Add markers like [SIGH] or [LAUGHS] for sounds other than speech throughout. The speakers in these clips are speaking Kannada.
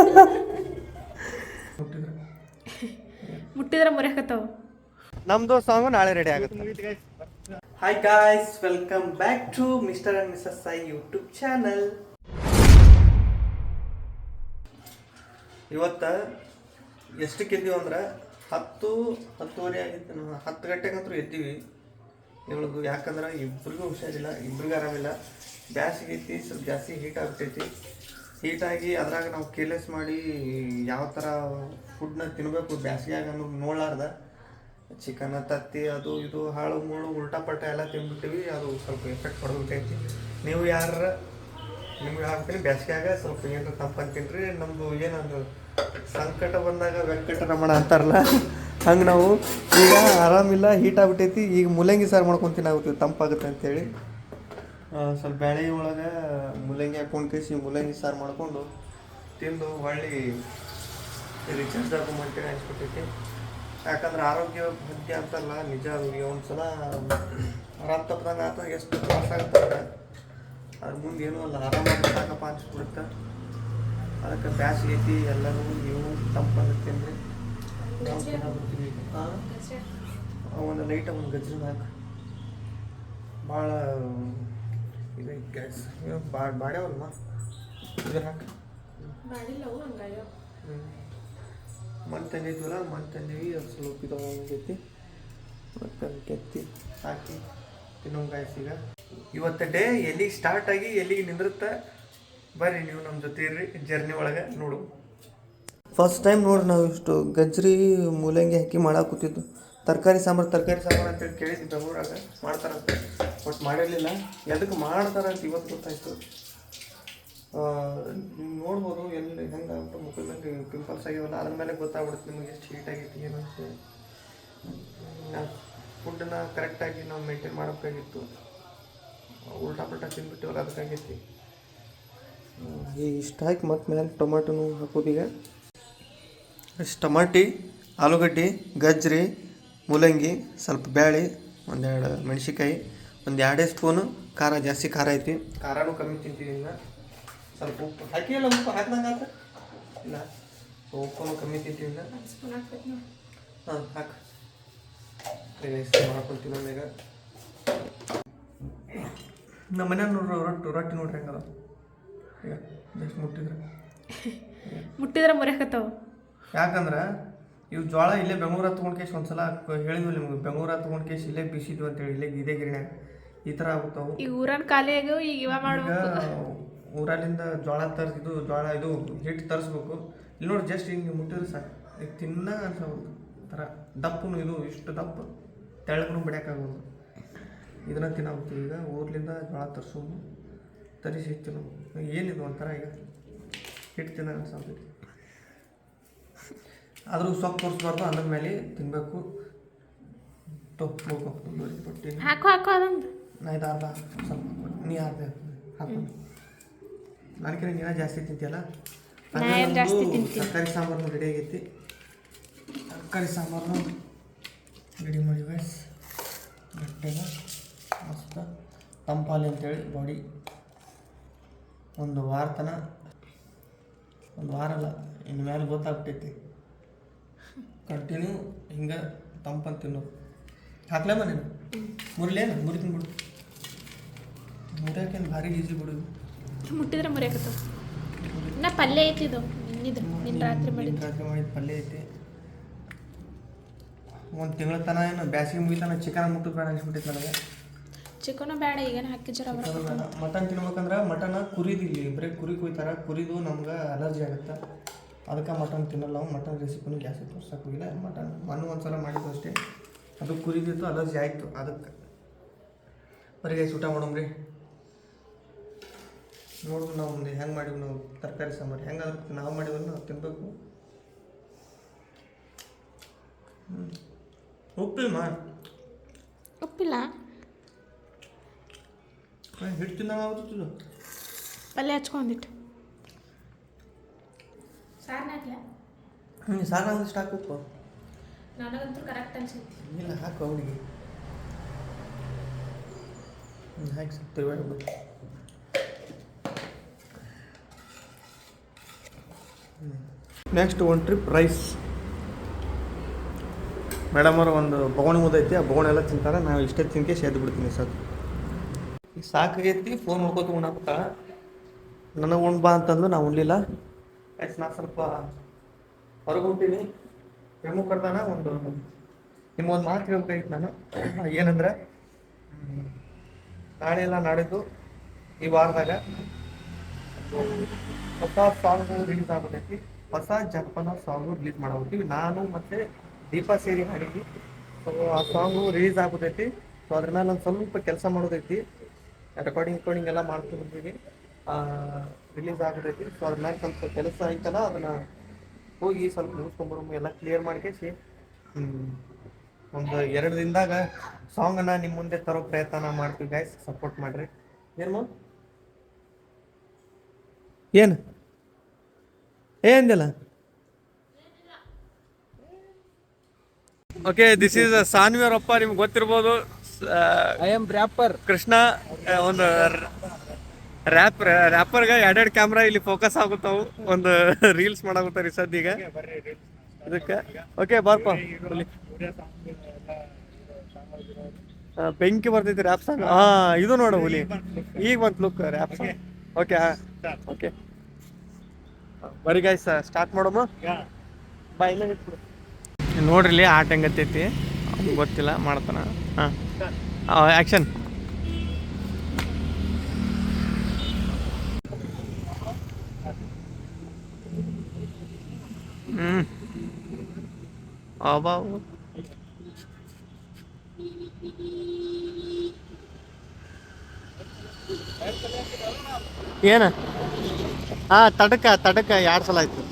[LAUGHS] ಮುಟ್ಟಿದ್ರೆ ಮುರಿಯಕತ್ತಾವ ನಮ್ದು ಸಾಂಗ್ ನಾಳೆ ರೆಡಿ ಆಗುತ್ತೆ. Hi guys welcome back to mister and missus Sai YouTube channel ಇವತ್ತ ಎಷ್ಟು ಕೆದ್ದೀವಿ ಅಂದ್ರೆ ಹತ್ತು ಹತ್ತುವರೆ ಆಗಿತ್ತು. ನಾವು ಹತ್ತು ಗಂಟೆಗಂತೂ ಎದ್ದೀವಿ. ಇವಳದು ಯಾಕಂದ್ರೆ ಇಬ್ರಿಗೂ ಹುಷಾರಿಲ್ಲ ಇಬ್ರಿಗೂ ಆರಾಮಿಲ್ಲ. ಬ್ಯಾಸಿಗೆ ಐತಿ ಸ್ವಲ್ಪ ಜಾಸ್ತಿ ಹೀಟ್ ಆಗ್ತೈತಿ ಹೀಟಾಗಿ ಅದ್ರಾಗ ನಾವು ಕೇರ್ಲೆಸ್ ಮಾಡಿ ಯಾವ ಥರ ಫುಡ್ನ ತಿನ್ನಬೇಕು ಬ್ಯಾಸಿಗ್ಯಾಗ ಅನ್ನೋದು ನೋಡ್ಲಾರ್ದ. ಚಿಕನ್ ತತ್ತಿ, ಅದು ಇದು, ಹಾಳು, ಮುಳು ಉಲ್ಟಾ ಪಲ್ಟ ಎಲ್ಲ ತಿನ್ಬಿಟ್ಟಿವಿ ಅದು ಸ್ವಲ್ಪ ಎಫೆಕ್ಟ್ ಪಡ್ಬಿಟ್ಟೈತಿ ನೀವು ಯಾರ, ನಿಮ್ಗೆ ಹಾಕ್ತೀನಿ ಬ್ಯಾಸಿಗ್ಯಾಗ ಸ್ವಲ್ಪ ಏನಾರ ತಂಪಂತ ತಿನ್ರಿ ನಮ್ಮದು ಏನಂದ್ರೆ ಸಂಕಟ ಬಂದಾಗ ವೆಂಕಟ ರಮಣ ಅಂತಾರಲ್ಲ, ಹಂಗೆ ನಾವು ಈಗ ಆರಾಮಿಲ್ಲ ಹೀಟ್ ಆಗ್ಬಿಟ್ಟೈತಿ, ಈಗ ಮೂಲಂಗಿ ಸಾರು ಮಾಡ್ಕೊಂಡು ಆಗುತ್ತೆ ತಂಪಾಗುತ್ತೆ ಅಂತೇಳಿ. ಸ್ವಲ್ಪ ಬೇಳೆ ಒಳಗೆ ಮೂಲಂಗಿ ಹಾಕೊಂಡು ಕೇಸಿ ಮೂಲಂಗಿ ಸಾರು ಮಾಡಿಕೊಂಡು ತಿಂದು ಹೊಳ್ಳಿ ರಿಚಾರ್ಜ್ ಆಗುವಂತೇಳಿ ಅನ್ಸ್ಬಿಟ್ಟೈತಿ. ಯಾಕಂದ್ರೆ ಆರೋಗ್ಯ ಭಾಗ್ಯ ಅಂತಲ್ಲ ನಿಜ ಅದು ಒಂದ್ಸಲ ಆರಾಮ್ ತಪ್ಪದಂಗೆ ಆತ ಎಷ್ಟು ತ್ರಾಸ ಆಗುತ್ತೆ ಅದ್ರ ಮುಂದೆ ಏನೂ ಅಲ್ಲ ಆರಾಮಾಗಿ ಸಾಕಪ್ಪ ಅನ್ಸ್ಬಿಡುತ್ತೆ. ಅದಕ್ಕೆ ಬ್ಯಾಸಿಗೆ ಐತಿ ಎಲ್ಲರೂ ನೀವು ತಂಪನ್ನು ತಿಂದ್ರೆ ಒಂದು ಲೈಟ್ ಒಂದು ಗಜ್ಜರಿ ಹಾಕಿ. ಭಾಳ ಇದು ಗ್ಯಾಸ್ ಮಾಡ್ಯಾವಲ್ವ ಇದು ಹಾಕ. ಮಣ್ಣು ತಂದಿದ್ವಲ್ಲ ಮಣ್ಣು ತಂದೀವಿ ಅದು ಸ್ವಲ್ಪ ಇದು ಆಗೈತಿ. ಮತ್ತು ಕೆತ್ತಿ ಹಾಕಿ. ತಿನ್ನೋ ಈಗ. ಇವತ್ತು ಡೇ ಎಲ್ಲಿಗೆ ಸ್ಟಾರ್ಟ್ ಆಗಿ ಎಲ್ಲಿಗೆ ನಿಂದಿರುತ್ತೆ? ಬರ್ರಿ ನೀವು ನಮ್ಮ ಜೊತೆ ಇರ್ರಿ ಜರ್ನಿ ಒಳಗೆ ನೋಡು ಫಸ್ಟ್ ಟೈಮ್ ನೋಡ್ರಿ ನಾವು ಇಷ್ಟು ಗಜ್ರಿ ಮೂಲಂಗಿ ಹಾಕಿ ಮಾಡಕ್ಕೆ ಕೂತಿದ್ದು. ತರಕಾರಿ ಸಾಂಬಾರು ತರಕಾರಿ ಸಾಂಬಾರು ಅಂತೇಳಿ ಕೇಳಿದ್ವಿ ಬೆಂಗಳೂರಾಗ. ಮಾಡ್ತಾರಂತೆ. ಬಟ್ ಮಾಡಿರಲಿಲ್ಲ. ಎದಕ್ಕೆ ಮಾಡ್ತಾರಂತ ಇವತ್ತು ಗೊತ್ತಾಯಿತು. ನೋಡ್ಬೋದು ಎಲ್ಲಿ ಹೆಂಗೆ ಆಗ್ಬಿಟ್ಟು ಮುಖದ ಮೇಲೆ ಪಿಂಪಲ್ಸ್ ಆಗಿವಲ್ಲ ಅದ್ರ ಮೇಲೆ ಗೊತ್ತಾಗ್ಬಿಡುತ್ತೆ ನಿಮಗೆ ಎಷ್ಟು ಹೀಟ್ ಆಗೈತಿ, ಏನು ಅಂತ. ಫುಡ್ಡನ್ನ ಕರೆಕ್ಟಾಗಿ ನಾವು ಮೇಂಟೈನ್ ಮಾಡಬೇಕಾಗಿತ್ತು ಉಲ್ಟಾ ಪಲ್ಟಾ ತಿಂದ್ಬಿಟ್ಟಿವಲ್ಲ ಅದಕ್ಕಾಗೈತಿ ಇಷ್ಟು ಹಾಕಿ ಮತ್ತೆ ಮೇಲೆ ಟೊಮಾಟೋನು ಹಾಕೋದೀಗ ಟೊಮಾಟಿ, ಆಲೂಗಡ್ಡೆ ಗಜ್ರಿ ಮೂಲಂಗಿ ಸ್ವಲ್ಪ ಬ್ಯಾಳಿ ಒಂದೆರಡು ಮೆಣಸಿಕಾಯಿ ಒಂದು ಎರಡೇ ಸ್ಪೂನು ಖಾರ ಜಾಸ್ತಿ ಖಾರ ಐತಿ. ಖಾರನೂ ಕಮ್ಮಿ ತಿಂತೀವಿ ಇನ್ನು. ಸ್ವಲ್ಪ ಉಪ್ಪು ಹಾಕಿಲ್ಲ ಉಪ್ಪು ಹಾಕ್ದಂಗೆ ಆತ ಇಲ್ಲ ಉಪ್ಪು ಕಮ್ಮಿ ತಿಂತೀವಿ ಹಾಂ ಹಾಕು. ಈಗ ಮಾಡ್ಕೊಳ್ತೀವಿ ನಮೀಗ ನಮ್ಮ ಮನ್ಯಾಗ ನೋಡ್ರಿ ರೊಟ್ಟಿ ರೊಟ್ಟಿ ನೋಡ್ರಿ ಹೆಂಗದ. ಈಗ ಜಸ್ಟ್ ಮುಟ್ಟಿದ್ರೆ. [LAUGHS] ಮುಟ್ಟಿದ್ರೆ ಮುರಿಯಕತ್ತಾವ ಯಾಕಂದ್ರೆ ಇವು ಜೋಳ ಇಲ್ಲೇ ಬೆಂಗ್ಳೂರು ತೊಗೊಂಡು ಕೇಸ್ ಒಂದ್ಸಲ ಹೇಳಿದ್ವಿ ನಿಮ್ಗೆ ಬೆಂಗ್ಳೂರು ತೊಗೊಂಡು ಕೇಸ್ ಇಲ್ಲೇ ಬೀಸಿದ್ವಿ ಅಂತೇಳಿ ಇಲ್ಲೇ ಇದೇ ಗಿಡ ಈ ಥರ ಆಗುತ್ತಾವು ಈಗ ಊರನ್ ಖಾಲಿ ಆಗ್ಯಾವ ಈಗ ಇವ ಮಾಡ್ಬೇಕು. ಊರಲ್ಲಿಂದ ಜೋಳ ತರ್ಸ್ ಇದು ಜೋಳ ಇದು ಹಿಟ್ಟು ತರಿಸ್ಬೇಕು. ಇಲ್ಲಿ ನೋಡಿ ಜಸ್ಟ್ ಹಿಂಗೆ ಮುಟ್ಟಿದ್ರೆ ಸಾಕು. ಈಗ ತಿನ್ನ ಅನ್ಸೋದು ಥರ ದಪ್ಪನು ಇದು ಇಷ್ಟು ದಪ್ಪ. ತೆಳಗೂ ಬಿಡೋಕ್ಕಾಗೋದು ಇದನ್ನ ತಿನ್ನಬೇಕು ಈಗ. ಊರ್ಲಿಂದ ಜೋಳ ತರಿಸೋದು ತರಿಸಿ ತಿನ್ನೋದು ಏನಿದು ಒಂಥರ ಈಗ. ಹಿಟ್ಟು ತಿನ್ನ ಅನ್ಸೋದು ಆದರೂ ಸೊಪ್ಪು ತೋರಿಸ್ಬಾರ್ದು ಅದ್ರ ಮೇಲೆ ತಿನ್ನಬೇಕು ಪಟ್ಟಿ ಹಾಕೋ ಹಾಕೋ ಅದಂದು. ನಾ ಇದು ಅರ್ಧ ಸ್ವಲ್ಪ ನೀ ಅರ್ಧ ಹಾಕು. ನನಗೆ ನೀನ ಜಾಸ್ತಿ ತಿಂತಿಯಲ್ಲ? ತರಕಾರಿ ಸಾಂಬಾರು ರೆಡಿ ಆಗೈತಿ. ತರಕಾರಿ ಸಾಂಬಾರು ರೆಡಿ ಮಾಡಿ ಗೈಸ್ ಗಟ್ಟೆಗೆ ಮಸ್ತ. ತಂಪಾಲಿ ಅಂತೇಳಿ ಬಾಡಿ ಒಂದು ವಾರ ತನ ಒಂದು ವಾರ ಅಲ್ಲ ಇನ್ನು ಮೇಲೆ ಗೊತ್ತಾಗ್ಬಿಟ್ಟೈತಿ. ಕಂಟಿನ್ಯೂ ಹಿಂಗೆ ತಂಪಂತ ತಿನ್ನೋದು ಹಾಕ್ಲೇಮ ನೀನು ಮುರಿಲೇನು ಮುರಿತೀನಿ ಬಿಡು ಮುರಿಯಾಕೇನು ಭಾರಿ ಈಜಿ ಬಿಡು. ಮುಟ್ಟಿದ್ರೆ ಮುರಿಯಕತ್ತಾವ ನಾ ಪಲ್ಯ ನಿನ್ನಿದು ನಿನ್ನ ರಾತ್ರಿ ನಿನ್ನೆ ರಾತ್ರಿ ಮಾಡಿದ ಪಲ್ಯ ಐತಿ. ಒಂದು ತಿಂಗಳ ತನ ಏನು ಬ್ಯಾಸಿಗೆ ಮುಗಿತಾನ ಚಿಕನ್ ಮುಟ್ಟು ಬೇಡ ಅನ್ಸ್ಬಿಟ್ಟಿತ್ತು ನನಗೆ. ಚಿಕನು ಬೇಡ ಈಗೇನು ಹಾಕಿ ಜರ ಮಟನ್ ತಿನ್ಬೇಕಂದ್ರೆ ಮಟನ್ ಕುರಿದು ಇಲ್ಲಿ ಬರೀ ಕುರಿ ಕುಯ್ತಾರ ಕುರಿದು ನಮ್ಗೆ ಅಲರ್ಜಿ ಆಗುತ್ತೆ. ಅದಕ್ಕೆ ಮಟನ್ ತಿನ್ನಲ್ಲ ನಾವು ಮಟನ್ ರೆಸಿಪಿನೂ ಗ್ಯಾಸಿಗೆ ತೋರ್ಸಕ್ಕೆ ಹೋಗಿಲ್ಲ. ಮಟನ್ ಮಣ್ಣು ಒಂದು ಸಲ ಮಾಡಿದ್ದು ಅಷ್ಟೇ. ಅದು ಕುರಿದಿತ್ತು ಅಲರ್ಜಿ ಆಯಿತು. ಅದಕ್ಕೆ. ಬರೀ ಊಟ ಮಾಡೋಮ್ರಿ ನೋಡಿದ್ರು ನಾವು ಮುಂದೆ ಹೆಂಗೆ ಮಾಡಿವಿ ನಾವು. ತರಕಾರಿ ಸಾಂಬಾರು. ಹೆಂಗೆ ಅದಕ್ಕೆ ನಾವು ಮಾಡಿವಲ್ಲ ನಾವು ತಿನ್ನಬೇಕು ಉಪ್ಪಿಲ್ಲ. ಉಪ್ಪಿಲ್ಲ ತಿನ್ನಂಗೆ ಆಗ್ಬಿಡ್ತಿದ್ದು ಪಲ್ಯ ಹಚ್ಕೊಂಡಿಟ್ಟು ಸಾರ್ನ ಹಾಕ್ಲ? ಹ್ಞೂ ಸಾಲ ಒಂದಿಷ್ಟು ಹಾಕು ಉಪ್ಪು. ನನಗಂತೂ ಕರೆಕ್ಟ್ ಅನ್ಸೈತಿ ಇಲ್ಲ ಹಾಕು ಅವಳಿಗೆ ಹಾಕಿ ಸ್ವಲ್ಪ ತಿರುಗಾಡ್ಬಿಡು next one trip rice madam ಅವರು ಒಂದು ಬೋಗಣಿ ಮುದೈತಿ ಆ ಬೊಗಣಿ ಎಲ್ಲ ತಿಂತಾರೆ. ನಾವು ಇಷ್ಟೇ ತಿನ್ಕೆ ಸೇದ್ ಬಿಡ್ತೀನಿ ಸರ್. ಈಗ ಸಾಕಾಗೈತಿ ಫೋನ್ ಹೋಗೋ ಉಣ್ಣಾಕ ನನಗೆ ಉಣ್ಬಾ ಅಂತಂದು ನಾವು ಉಣ್ಲಿಲ್ಲ ಆಯ್ತು ನಾ ಸ್ವಲ್ಪ ಹೊರಗೆ ಹೋಗ್ತೀನಿ ಪ್ರಮುಖ ಕರ್ದಾನ ಒಂದು ನಿಮ್ಮೊಂದು ಮಾತು ಹೇಳ್ಬೇಕಾಗಿತ್ತು ನಾನು. [CLEARS THROAT] ಏನಂದ್ರೆ ನಾಳೆ ಎಲ್ಲ ನಾಡಿದ್ದು ಈ ವಾರದಾಗ ಹೊಸ ಸಾಂಗು ರಿಲೀಸ್ ಆಗೋದೈತಿ ಹೊಸ ಜನಪದ ಸಾಂಗ್ ರಿಲೀಸ್ ಮಾಡೋತೀವಿ ನಾನು ಮತ್ತೆ ದೀಪಾ ಸೇರಿ ಹಾಡಿದ್ವಿ ಸೊ ಆ ಸಾಂಗು ರಿಲೀಸ್ ಆಗೋದೈತಿ ಸೊ ಅದ್ರ ಮೇಲೆ ಒಂದು ಸ್ವಲ್ಪ ಕೆಲಸ ಮಾಡೋದೈತಿ. ರೆಕಾರ್ಡಿಂಗ್ ರೆಕಾರ್ಡಿಂಗ್ ಎಲ್ಲ ಮಾಡ್ಕೊಂಡು ಬಂದೀವಿ. ರಿಲೀಸ್ ಆಗತೈತಿ ಸೊ ಅದ್ರ ಮ್ಯಾಲೆ ಸ್ವಲ್ಪ ಕೆಲಸ ಐತಲ್ಲ ಅದನ್ನ ಹೋಗಿ ಸ್ವಲ್ಪ ಮುಗಿಸ್ಕೊಂಡ್ಬರೋ ಎಲ್ಲ ಕ್ಲಿಯರ್ ಮಾಡ್ಕೇಸಿ. ಒಂದು ಎರಡು ದಿನದಾಗ ಸಾಂಗನ್ನ ನಿಮ್ಮ ಮುಂದೆ ತರೋ ಪ್ರಯತ್ನ ಮಾಡ್ತೀವಿ ಗೈಸ್ ಸಪೋರ್ಟ್ ಮಾಡ್ರಿ. ಏನು ಏನು? ಏನಿಲ್ಲ ಓಕೆ ದಿಸ್ ಈಸ್ ಸಾನ್ವಿಯವರಪ್ಪ ನಿಮ್ಗೆ ಗೊತ್ತಿರ್ಬೋದು. ಐ ಆಮ್ ರ್ಯಾಪರ್ ಕೃಷ್ಣ ಒಂದು ರ್ಯಾಪ್ ರ್ಯಾಪರ್ಗೆ ಎರಡೆರಡು ಕ್ಯಾಮ್ರಾ ಇಲ್ಲಿ ಫೋಕಸ್ ಆಗುತ್ತಾವು. ಒಂದು ರೀಲ್ಸ್ ಮಾಡ್ಕೊತಾರೆ ಸದ್ಯ ಈಗ ಅದಕ್ಕೆ ಓಕೆ ಬಾರ್ಪ. ಬೆಂಕಿ ಬರ್ತೈತಿ ರ್ಯಾಪ್ ಸಾಂಗ್ ಹಾ, ಇದು ನೋಡು ಹುಲಿ. ಈಗ ಬಂತು look rap song okay okay ಬರಿ ಗಾಯ್ಸ್ ಸ್ಟಾರ್ಟ್ ಮಾಡೋಮ? ಬಾಯ್ ನೋಡ್ರಿ ಆಟ ಹೆಂಗತ್ತೈತಿ ಗೊತ್ತಿಲ್ಲ, ಮಾಡ್ತಾನ. ಹಾಂ. ಆ್ಯಕ್ಷನ್ ಅಬಾ ಏನ? ಹಾ ತಡಕ ತಡಕ ಎರಡು ಸಲ ಆಯ್ತು.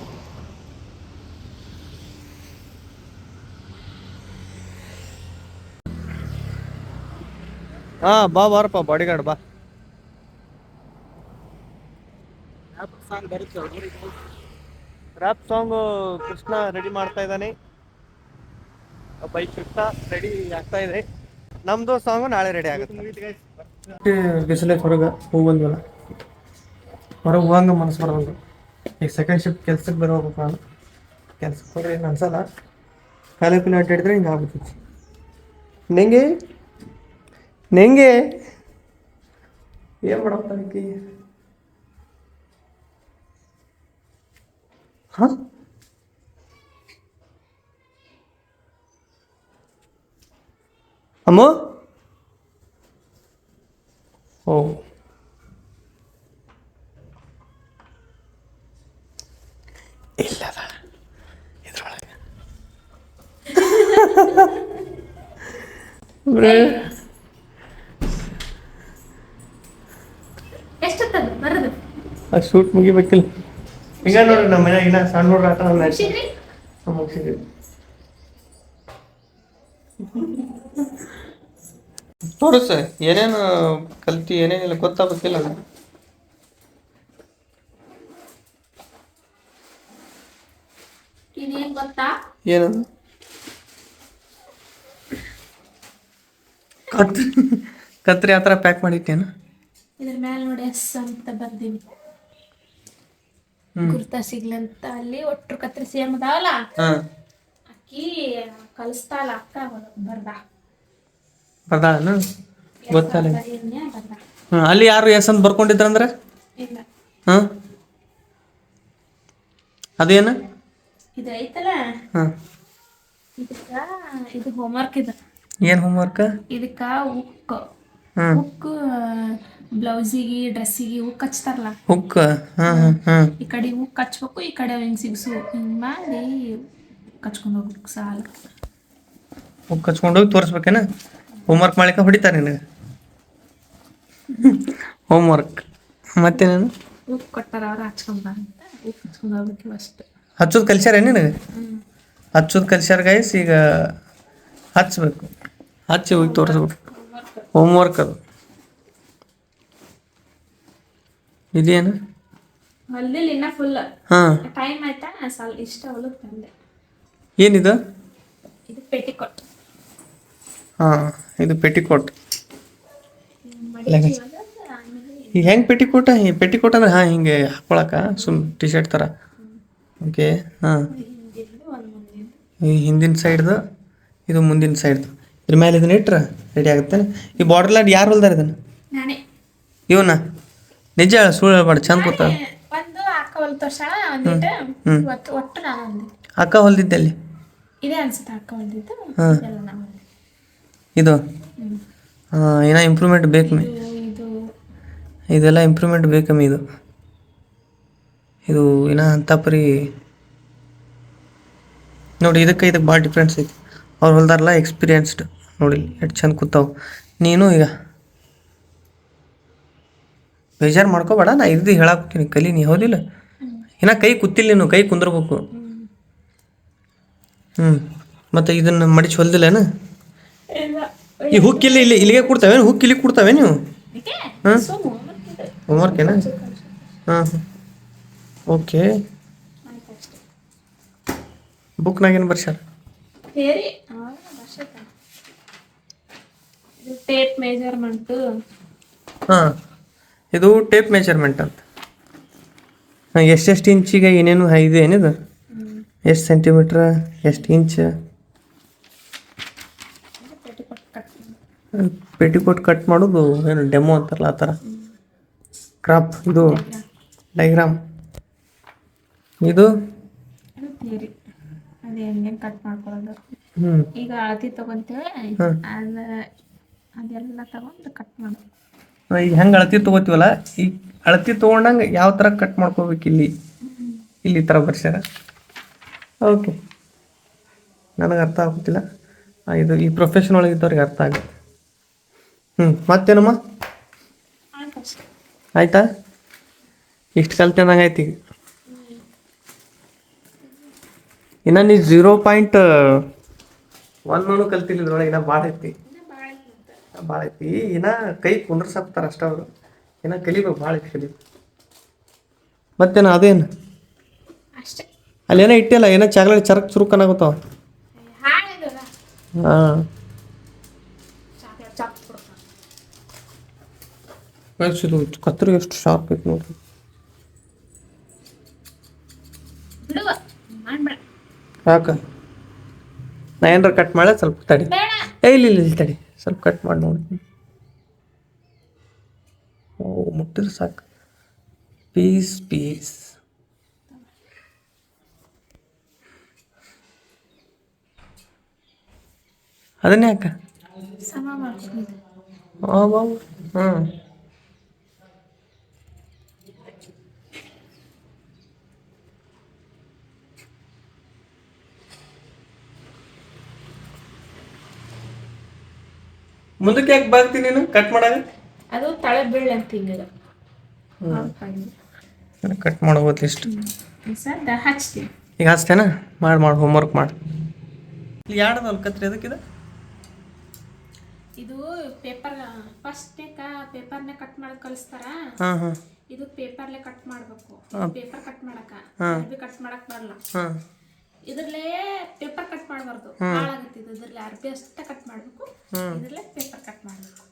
ಹಾ ಬಾ ಬಾರಪ್ಪ ಬಾಡಿಗಾರ್ಡ್ ಬಾ. Song rap rap song Krishna ready ಮಾಡ್ತಾ ಇದ್ದಾನೆ. ಬೈ ಕೃಷ್ಣ ರೆಡಿ ಆಗ್ತಾ ಇದೆ. ನಮ್ದು ಸಾಂಗ್ ನಾಳೆ ರೆಡಿ ಆಗುತ್ತೆ. ಬಿಸಿಲೆ ಹೊರಗೆ ಹೋಗಿ ಬಂದ್ವಲ್ಲ? ಹೊರಗೆ ಹೋಗಂಗ ಮನಸ್ಸು ಬರೋದು ಈಗ ಸೆಕೆಂಡ್ ಶಿಫ್ಟ್ ಕೆಲ್ಸಕ್ಕೆ ಬರೋಬೇಕು ನಾನು. ಕೆಲ್ಸಕ್ಕೆ ಹೋದ್ರೆ ಏನು ಅನ್ಸಲ್ಲ. ಖಾಲಿ ಪಿಲಿ ಅಡ್ಡಾಡಿದ್ರೆ ಹಿಂಗೆ ಆಗ್ಬಿಡ್ತೈತಿ. ನೆಂಗೆ? ನೆಂಗೆ? ಏನು ಮಾಡಪ್ಪ ಹಾಂ? ಅಮ್ಮ ಓ ಇಲ್ಲದ ಇದ್ರೊಳಗೆ ಎಷ್ಟೊತ್ತದು? ಬರೋದು? ಆ ಶೂಟ್ ಮುಗಿಬೇಕಿಲ್ಲ. ಈಗ ನೋಡ್ರಿ ನಮ್ಮ ಮನ್ಯಾಗ ಇನ್ನ ಸಣ್ಣ ನೋಡ್ರಿ ಆಟ ನಮ್ಮ ಮುಗ್ಸಿದ್ರಿ? [LAUGHS] ನೋಡು ಸರ್ ಏನೇನು ಕಲ್ತಿ ಏನೇನಿಲ್ಲ ಗೊತ್ತಾಗಬೇಕಿಲ್ಲ ಅದು. ಇದೇನ್ ಗೊತ್ತಾ? ಏನದು? ಕತ್ರಿ ಕತ್ರಿ ಆ ಥರ ಪ್ಯಾಕ್ ಮಾಡಿಟ್ಟೇನು? ಇದ್ರ ಮೇಲೆ ನೋಡಿ ಎಸ್ ಅಂತ ಬರ್ದೀವಿ ಗುರ್ತ ಸಿಗ್ಲಂತ ಅಲ್ಲಿ ಒಟ್ರು ಕತ್ರಿ ಸೇಮ್ ಅದಾವಲ್ಲ ಹಾಂ. ಕಲಿಸ್ತಾಳ ಅಕ್ಕ ಬರ್ದ? ಬರ್ದಾಳನು ಗೊತ್ತಲ್ಲ. ಹ್ಞೂ ಅಲ್ಲಿ ಯಾರು ಎಸ್ ಅಂತ ಬರ್ಕೊಂಡಿದ್ರಂದ್ರೆ? ಹಾಂ? ಅದೇನು? ಇದು ಐತಲ್ಲ ಹಾಂ. ಇದಕ್ಕ ಇದು ಹೋಮ್ವರ್ಕ್ ಇದು. ಏನು ಹೋಮ್ವರ್ಕ್ ಇದಕ್ಕ ಉಕ್ ಉಕ್ ಬ್ಲೌಸಿಗೆ ಡ್ರೆಸ್ಸಿಗೆ ಉಕ್ ಹಚ್ತಾರಲ್ಲ. ಹಾಂ ಈ ಕಡೆ ಉಕ್ ಹಚ್ಬೇಕು ಈ ಕಡೆ ಹಿಂಗ್ ಸಿಗ್ಸು ಹಿಂಗ್ ಮಾಡಿ ಕಚ್ಕೊಂಡು ಹೋಗ್ಬೇಕು ಸಾಲ ಹುಕ್ ಹಚ್ಕೊಂಡು ಹೋಗಿ ತೋರಿಸ್ಬೇಕೇನ? ಹೋಮ್ವರ್ಕ್ ಮಾಡ್ಲಿಕ್ಕೆ ಹೊಡಿತಾರೆ ನಿನಗೆ? ಹೋಮ್ವರ್ಕ್ ಮತ್ತೇನೇನು? ಉಕ್ ಕೊಟ್ಟಾರ ಅವ್ರು ಹಚ್ಕೊಂಡ್ ಬಾ. ಅಂತ ಅಷ್ಟೇ ಹಚ್ಚೋದು ಕಲ್ಸ್ಯಾರ ನಿನಗೆ? ಹ್ಮ್. ಹಚ್ಚೋದು ಕಲ್ಸ್ಯಾರ ಗೈಸ್ ಈಗ ಹಚ್ಬೇಕು. ಹಚ್ಚಿ ಹೋಗಿ ತೋರಿಸ್ಬೇಕು. ಹೋಮ್ವರ್ಕ್ ಅದು. ಇದೇನು? ಹೊಲ್ದಿಲ್ಲ ಇನ್ನ ಫುಲ್ ಹಾಂ. ಟೈಮ್ ಆಯ್ತಾ? ಇಷ್ಟ ತಂದೆ ಏನಿದು? ಇದು ಪೆಟಿಕೋಟ್ ಹಾಂ ಇದು ಪೆಟಿಕೋಟ್ ಈಗ ಹೆಂಗೆ ಪೆಟಿಕೋಟ ಈ ಪೆಟಿಕೋಟ್ ಅಂದ್ರೆ ಹಾಂ ಹಿಂಗೆ ಹಾಕೊಳಕ ಸುಮ್ ಟಿ ಶರ್ಟ್ ಥರ ಓಕೆ ಹಾಂ. ಈ ಹಿಂದಿನ ಸೈಡ್ದು ಇದು ಮುಂದಿನ ಸೈಡ್ದು. ಇದ್ರ ಮೇಲೆ ಇದನ್ನ ಇಟ್ರ ರೆಡಿ ಆಗುತ್ತೆ ಈ ಬಾರ್ಡರ್ ಲೈಟ್ ಯಾರು ಹೊಲ್ದಾರ ಇದನ್ನು? ಇವನ ನಿಜ ಸುಳ್ಳು ಹೇಳ್ಬಾರ್ದು ಚಂದ ಕೂತ ಅಕ್ಕ ಹೊಲ್ದಿದ್ದೆ ಅಲ್ಲಿ. ಇದೇ ಅನ್ಸುತ್ತೆ ಅಕ್ಕ ಹೊಲ್ದಿದ್ದು ಹಾಂ. ಎಲ್ಲ ನಾನು ಹೊಲ್ದೆ. ಇದು? ಏನೋ ಇಂಪ್ರೂವ್ಮೆಂಟ್ ಬೇಕು ಮೇ ಇದು ಇದು. ಇದೆಲ್ಲ ಇಂಪ್ರೂವ್ಮೆಂಟ್ ಬೇಕಮ್ಮಿ ಇದು. ಇದು ಏನೋ ಅಂತ ಪರಿ ನೋಡಿ ಇದಕ್ಕೆ ಇದಕ್ಕೆ ಭಾಳ ಡಿಫ್ರೆನ್ಸ್ ಐತಿ. ಅವ್ರು ಹೊಲ್ದಾರಲ್ಲ ಎಕ್ಸ್ಪೀರಿಯನ್ಸ್ಡ್ ನೋಡಿ ಎಷ್ಟು ಚಂದ ಕೂತಾವ. ನೀನು ಈಗ ಬೇಜಾರು ಮಾಡ್ಕೋಬೇಡ ನಾ ಇದ್ದು ಹೇಳಾಕ್ತೀನಿ. ಕಲಿ ನೀ ಹೌದಿಲ್ಲ? ಇನ್ನ ಕೈ ಕೂತಿಲ್ಲ ನೀನು ಕೈ ಕುಂದ್ರಬೇಕು. ಹ್ಞೂ ಮತ್ತು ಇದನ್ನು ಮಡಿಚಿ ಹೊಲ್ದಿಲ್ಲೇನು? ಈ ಹುಕ್ ಇಲ್ಲಿ ಇಲ್ಲಿ ಇಲ್ಲಿಗೆ ಕೊಡ್ತಾವೇನು? ಹುಕ್ ಇಲ್ಲಿ ಕೊಡ್ತಾವೆ ನೀವು ಹಾಂ? ಹೋಮ್ವರ್ಕ್ ಹೋಮ್ವರ್ಕೇನಾ ಹಾಂ ಹಾಂ. ಓಕೆ ಬುಕ್ನಾಗ ಏನು ಬುಕ್ನಾಗೇನು ಬರ್ಸ್ಯಾರ? ಟೇಪ್ ಮೆಜರ್ಮೆಂಟ್ ಹಾಂ. ಇದು ಟೇಪ್ ಮೆಜರ್ಮೆಂಟ್ ಅಂತ. ಹಾಂ ಎಷ್ಟೆಷ್ಟು ಇಂಚಿಗೆ ಏನೇನು ಇದೆ ಏನಿದು? ಎಷ್ಟು ಸೆಂಟಿಮೀಟ್ರ್ ಎಷ್ಟು ಇಂಚ್ ಪೆಟಿಕೋಟ್ ಕಟ್ ಮಾಡೋದು ಏನು ಡೆಮೋ ಅಂತಾರಲ್ಲ ಆ ಥರ? ಕ್ರಾಪ್ ಇದು ಡೈಗ್ರಾಮ್ ಇದು? ಥಿಯರಿ ಅದು ಹೆಂಗೆ ಕಟ್ ಮಾಡ್ಕೊಳ್ಳೋದು ಹ್ಞೂ ಈಗ ಅಳತಿ ತಗೊಂತೇವೆ ಅದ ಅದೆಲ್ಲ ತಗೊಂಡು ಕಟ್ ಮಾಡೋದು. ಈಗ ಹೆಂಗೆ ಅಳತಿ ತಗೋತೀವಲ್ಲ ಈ ಅಳತಿ ತಗೊಂಡಂಗ ಯಾವ ಥರ ಕಟ್ ಮಾಡ್ಕೋಬೇಕು ಇಲ್ಲಿ? ಇಲ್ಲಿ ತರ ಥರ ಬರ್ಸ್ಯಾರ? ಓಕೆ ನನಗೆ ಅರ್ಥ ಆಗುತ್ತಿಲ್ಲ. ಇದು ಈ ಪ್ರೊಫೆಷನ್ ಒಳಗೆ ಇದ್ದವ್ರಿಗೆ ಅರ್ಥ ಆಗುತ್ತೆ. ಹ್ಞೂ ಮತ್ತೇನಮ್ಮ? ಆಯ್ತು? ಇಷ್ಟು ಕಲ್ತಂದಂಗೆ ಐತಿ ಈಗ. ಇನ್ನು ನೀ ಜೀರೋ ಪಾಯಿಂಟ್ ಒನ್ ಕಲ್ತಿಲ್ಲ ಇದ್ರೊಳಗೆ ಇನ್ನ ಭಾಳ ಐತಿ. ಭಾಳ ಐತಿ. ಇನ್ನ ಕೈ ಕುಂದ್ರಸಾಕ್ತಾರ ಅಷ್ಟ ಅವರು. ಇನ್ನ ಕಲಿಬೇಕು ಭಾಳ ಐತಿ ಕಲಿಬೇಕು. ಮತ್ತೇನ ಅದೇನು? ಅಲ್ಲೇನೋ ಇಟ್ಟಿಲ್ಲ ಏನೋ ಚಾಕ್ಲೇಟ್ ಚರಕ್ ಚುರುಕನಾಗುತ್ತಾವ? ಹಾ ಹಾಂ. ಇದು ಕತ್ತರಿ ಎಷ್ಟು ಶಾರ್ಪ್ ಐತಿ ನೋಡ್ರಿ ಯಾಕೆ? ನಾ ಏನಾರ ಕಟ್ ಮಾಡ ಸ್ವಲ್ಪ ತಡಿ. ಏ ಇಲ್ಲ ಇಲ್ಲ ತಡಿ. ಸ್ವಲ್ಪ ಕಟ್ ಮಾಡಿ ನೋಡಿ. ಓ ಮುಟ್ಟಿದ್ರೆ ಸಾಕು. ಪೀಸ್ ಪೀಸ್ ಅದನ್ನೇ ಯಾಕ? ಹಾಂ ಮುಂದಕ್ಕೆ ಯಾಕೆ ಬಾಗ್ತಿ ನೀನು? ಕಟ್ ಮಾಡಾಗ ಅದು ತಳೆ ಬೀಳ ಅಂತ ಹಿಂಗ. ಕಟ್ ಮಾಡ್ಬೋದು ಇಷ್ಟು ಹಚ್ತೀನಿ ಈಗ ಹಚ್ತೇನ? ಮಾಡಿ ಮಾಡಿ ಹೋಮ್ವರ್ಕ್ ಮಾಡಿ. ಇಲ್ಲಿ ಯಾಡದಲ್ಲ ಕತ್ರಿ ಅದಕ್ಕೆ ಇದು? ಪೇಪರ್ ಫಸ್ಟ್ನೇಕ ಪೇಪರ್ನೇ ಕಟ್ ಮಾಡಕ್ ಕಲಿಸ್ತಾರ? ಹಾಂ ಹಾಂ. ಇದು ಪೇಪರ್ಲೆ ಕಟ್ ಮಾಡ್ಬೇಕು. ಪೇಪರ್ ಕಟ್ ಮಾಡಕ್ಕ ಅರ್ಬಿ ಕಟ್ ಮಾಡಕ್ ಬರಲ್ಲ ಹಾಂ. ಇದ್ರಲ್ಲೇ ಪೇಪರ್ ಕಟ್ ಮಾಡಬಾರ್ದು. ಹಾಳಾಗತ್ತೆ ಇದು. ಇದ್ರಲ್ಲೇ ಅರ್ಬಿ ಅಷ್ಟೇ ಕಟ್ ಮಾಡಬೇಕು. ಇದ್ರಲ್ಲೇ ಪೇಪರ್ ಕಟ್ ಮಾಡಬೇಕು.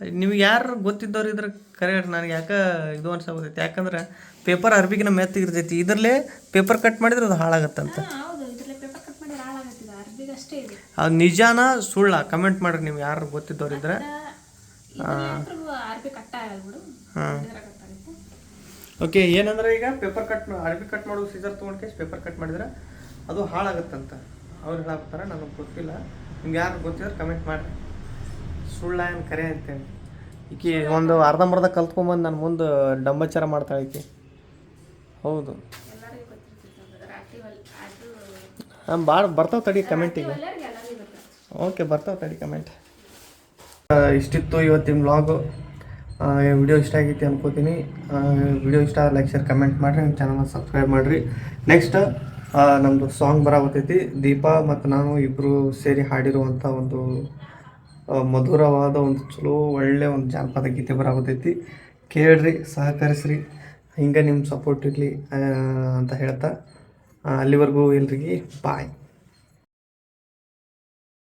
ನಿಮ್ಗೆ ಯಾರು ಗೊತ್ತಿದ್ದವ್ರು ಇದ್ರ ಕರೆ ನನಗೆ ಯಾಕೆ ಇದು ಅನ್ಸಬೋದೈತಿ ಯಾಕಂದ್ರೆ ಪೇಪರ್ ಅರ್ಬಿಗಿನ ಮೆತ್ತಗಿರ್ತೈತಿ ಇದರಲ್ಲೇ ಪೇಪರ್ ಕಟ್ ಮಾಡಿದ್ರೆ ಅದು ಹಾಳಾಗತ್ತಂತ. ಹೌದು. ಇದ್ರಲ್ಲೇ ಪೇಪರ್ ಕಟ್ ಮಾಡಿದ್ರೆ ಅರ್ಬಿಗೆ ಅಷ್ಟೇ ಇದೆ. ಅದು ನಿಜಾನ ಸುಳ್ಳ? ಕಮೆಂಟ್ ಮಾಡ್ರಿ ನೀವು ಯಾರು ಗೊತ್ತಿದ್ದವ್ರು ಇದ್ರೆ. ಹಾಂ. ಅರ್ಬಿ ಕಟ್ಟ ಆಗಲ್ಲ ಬಿಡು ಓಕೆ ಏನಂದ್ರೆ ಈಗ ಪೇಪರ್ ಕಟ್ ಅರ್ಬಿ ಕಟ್ ಮಾಡೋ ಸೀಸರ್ ತೊಗೊಂಡು ಪೇಪರ್ ಕಟ್ ಮಾಡಿದ್ರೆ ಅದು ಹಾಳಾಗುತ್ತಂತ. ಅವ್ರು ಹೇಳಾಕ್ತಾರೆ ನನಗೆ ಗೊತ್ತಿಲ್ಲ. ನಿಮ್ಗೆ ಯಾರು ಗೊತ್ತಿದ್ರೆ ಕಮೆಂಟ್ ಮಾಡಿರಿ. ಸುಳ್ಳ ಏನು ಕರೆ ಅಂತೇಳಿ. ಈಕೆ ಒಂದು ಅರ್ಧಂಬರ್ಧ ಕಲ್ತ್ಕೊಂಬಂದು ನನ್ನ ಮುಂದೆ ಡಂಬಚಾರ ಮಾಡ್ತಾಳೆ ಐತಿ ಹೌದು. ಹಾಂ ಭಾಳ ಬರ್ತಾವೆ ತಡಿ ಕಮೆಂಟಿಗೆ ಓಕೆ ಬರ್ತಾವೆ ತಡಿ ಕಮೆಂಟ್ ಇಷ್ಟಿತ್ತು ಇವತ್ತಿನ ವ್ಲಾಗು ವಿಡಿಯೋ ಇಷ್ಟ ಆಗೈತಿ ಅನ್ಕೋತೀನಿ. ವಿಡಿಯೋ ಇಷ್ಟ ಲೈಕ್ ಶೇರ್ ಕಮೆಂಟ್ ಮಾಡಿರಿ. ನಿಮ್ಮ ಚಾನಲ್ನ ಸಬ್ಸ್ಕ್ರೈಬ್ ಮಾಡಿರಿ. ನೆಕ್ಸ್ಟ್ ನಮ್ಮದು ಸಾಂಗ್ ಬರಾಗತೈತಿ ದೀಪಾ ಮತ್ತು ನಾನು ಇಬ್ಬರು ಸೇರಿ ಹಾಡಿರುವಂಥ ಒಂದು ಮಧುರವಾದ ಒಂದು ಚಲೋ ಒಳ್ಳೆ ಒಂದು ಜಾನಪದ ಗೀತೆ ಬರಾಗತೈತಿ ಕೇಳ್ರಿ, ಸಹಕರಿಸ್ರಿ. ಹಿಂಗೆ ನಿಮ್ಮ ಸಪೋರ್ಟ್ ಇರಲಿ ಅಂತ ಹೇಳ್ತಾ ಅಲ್ಲಿವರೆಗೂ ಎಲ್ರಿಗೆ ಬಾಯ್.